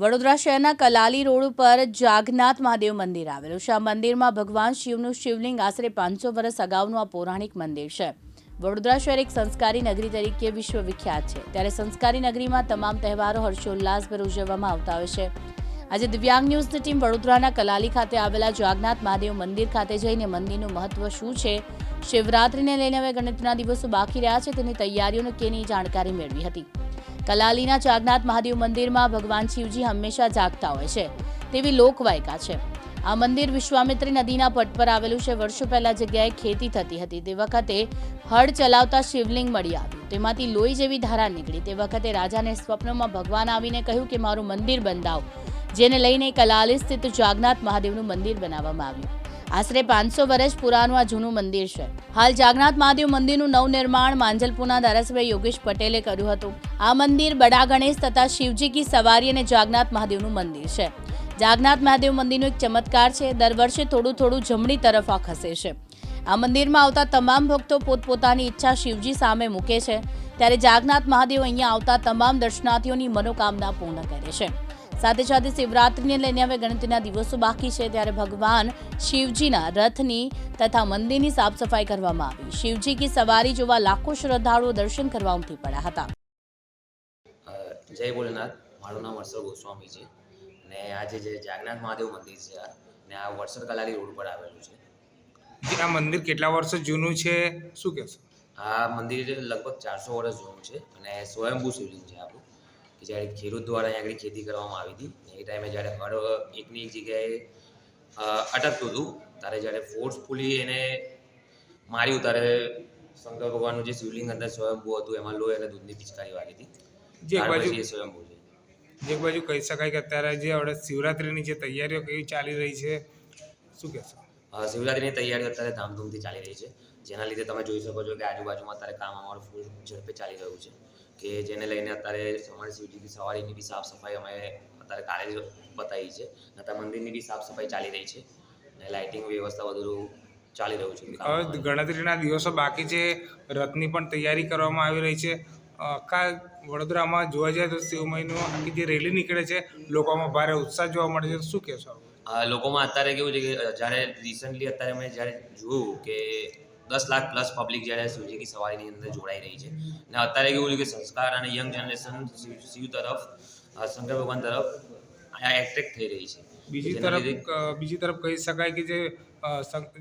વડોદરા શહેરના કલાલી રોડ ઉપર જાગનાથ મહાદેવ મંદિર આવેલું છે. આ મંદિરમાં ભગવાન શિવનું શિવલિંગ આશરે પાંચસો વર્ષ અગાઉનું આ પૌરાણિક મંદિર છે. વડોદરા શહેર એક સંસ્કારી નગરી તરીકે વિશ્વ વિખ્યાત છે. ત્યારે સંસ્કારી નગરીમાં તમામ તહેવારો હર્ષોલ્લાસભેર ઉજવવામાં આવતા હોય છે. આજે દિવ્યાંગ ન્યૂઝની ટીમ વડોદરાના કલાલી ખાતે આવેલા જાગનાથ મહાદેવ મંદિર ખાતે જઈને મંદિરનું મહત્વ શું છે? શિવરાત્રીને લઈને હવે ગણતરીના દિવસો બાકી રહ્યા છે. તેની તૈયારીઓને કેની જાણકારી મેળવી હતી? કલાલીના ચારનાથ મહાદેવ મંદિરમાં ભગવાન શિવજી હંમેશા જાગતા હોય છે, તેવી લોકવાયકા છે. આ મંદિર વિશ્વામિત્રી નદીના પટ પર આવેલું છે. વર્ષો પહેલા જગ્યાએ ખેતી થતી હતી. તે વખતે હળ ચલાવતા શિવલિંગ મળી આવ્યું. તેમાંથી લોહી જેવી ધારા નીકળી. તે વખતે રાજાને સ્વપ્નમાં ભગવાન આવીને કહ્યું કે, મારું મંદિર બંધાવ. જેને લઈને કલાલી સ્થિત જાગનાથ મહાદેવનું મંદિર બનાવવામાં આવ્યું. આશરે પાંચસો વર્ષ પુરાનું આ જૂનું મંદિર છે. હાલ જાગનાથ મહાદેવ મંદિરનું નવનિર્માણ માંજલપુરના ધારાસભ્ય યોગેશ પટેલે કર્યું હતું. આ મંદિર બડા ગણેશ તથા શિવજી કી સવારી અને જાગનાથ મહાદેવનું મંદિર છે. જાગનાથ મહાદેવ મંદિરનો એક ચમત્કાર છે, દર વર્ષે થોડું થોડું જમણી તરફ આ ખસે છે. આ મંદિરમાં આવતા તમામ ભક્તો પોતપોતાની ઈચ્છા શિવજી સામે મૂકે છે. ત્યારે જાગનાથ મહાદેવ અહીંયા આવતા તમામ દર્શનાર્થીઓની મનોકામના પૂર્ણ કરે છે. સાથે સાથે શિવરાત્રીને લઈને હવે ગણતરીના દિવસો બાકી છે ત્યારે ભગવાન શિવજીના રથની તથા મંદિરની સાફ સફાઈ કરવામાં આવી. શિવજી કી સવારી જોવા લાખો શ્રદ્ધાળુઓ દર્શન કરવા ઉમટી પડ્યા હતા. જય ભોલેનાથ. મારું નામ હર્ષદ ગોસ્વામી છે ને આજે જે જાગનાથ મહાદેવ મંદિર છે ને આ વડસર કલારી રોડ પર આવેલું છે. આ મંદિર કેટલા વર્ષ જૂનું છે? શું કહેશો? આ મંદિર લગભગ ચારસો વર્ષ જૂનું છે અને સ્વયંભૂ શિવલિંગ છે આપણું. કે જ્યારે ખેડૂત દ્વારા અહીંયા આગળ ખેતી કરવામાં આવી હતી એ ટાઈમે જ્યારે હળ એકની એક જગ્યાએ અટકતું હતું ત્યારે જ્યારે ફોર્સફુલી એને માર્યું ત્યારે શંકર ભગવાનનું જે શિવલિંગ અંદર સ્વયંભૂ હતું એમાં લોહી અને દૂધની પિચકારી વાગી હતી. જે એક બાજુ સ્વયંભૂ છે. એક બાજુ કહી શકાય કે અત્યારે જે આપણે શિવરાત્રિની જે તૈયારીઓ કેવી ચાલી રહી છે શું કહેશો? શિવરાત્રિની શિવરાત્રીની તૈયારીઓ અત્યારે ધામધૂમથી ચાલી રહી છે. જેના લીધે તમે જોઈ શકો છો કે આજુબાજુમાં અત્યારે કામ અમારું ફૂલ ઝડપે ચાલી રહ્યું છે. કે જેને લઈને અત્યારે અમારી શિવજીની સવારીની બી સાફ સફાઈ અમે અત્યારે કાલે જ બતાવી છે. નતા મંદિરની બી સાફ સફાઈ ચાલી રહી છે અને લાઇટિંગ વ્યવસ્થા બધું ચાલી રહ્યું છે. હવે ગણતરીના દિવસો બાકી છે. રથની પણ તૈયારી કરવામાં આવી રહી છે. આખા વડોદરામાં જોવા જાય તો શિવમયનું આખી જે રેલી નીકળે છે લોકોમાં ભારે ઉત્સાહ જોવા મળે છે. શું કહેશો લોકોમાં અત્યારે કેવું છે કે જ્યારે રિસન્ટલી અત્યારે મેં જ્યારે જોયું કે દસ લાખ પ્લસ પબ્લિક જ્યારે સુઝુકી સવારીની અંદર જોડાઈ રહી છે. અને અત્યારે કેવું છે કે સંસ્કાર અને યંગ જનરેશન શિવ તરફ શંકર ભગવાન તરફ એટ્રેક્ટ થઈ રહી છે. બીજી તરફ બીજી તરફ કહી શકાય કે જે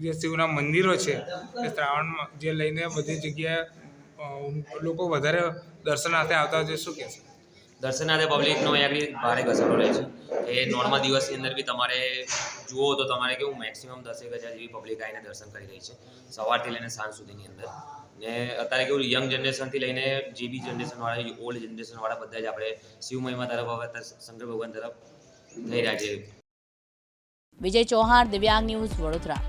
જે શિવના મંદિરો છે એ શ્રાવણમાં જે લઈને બધી જગ્યાએ લોકો વધારે દર્શનાર્થે આવતા હોય છે શું કહેશો? દર્શનાર્થે પબ્લિકનો અહીંયા ભારે ઘસારો રહે છે. એ નોર્મલ દિવસની અંદર બી તમારે જુઓ તો તમારે કેવું મેક્સિમમ દસેક હજાર જેવી પબ્લિક આવીને દર્શન કરી રહી છે. સવારથી લઈને સાંજ સુધીની અંદર. ને અત્યારે કેવું યંગ જનરેશનથી લઈને જે બી જનરેશનવાળા ઓલ્ડ જનરેશનવાળા બધા જ આપણે શિવમહિમા તરફ, હવે શંકર ભગવાન તરફ થઈ રહ્યા છે. વિજય ચૌહાણ, દિવ્યાંગ ન્યૂઝ વડોદરા.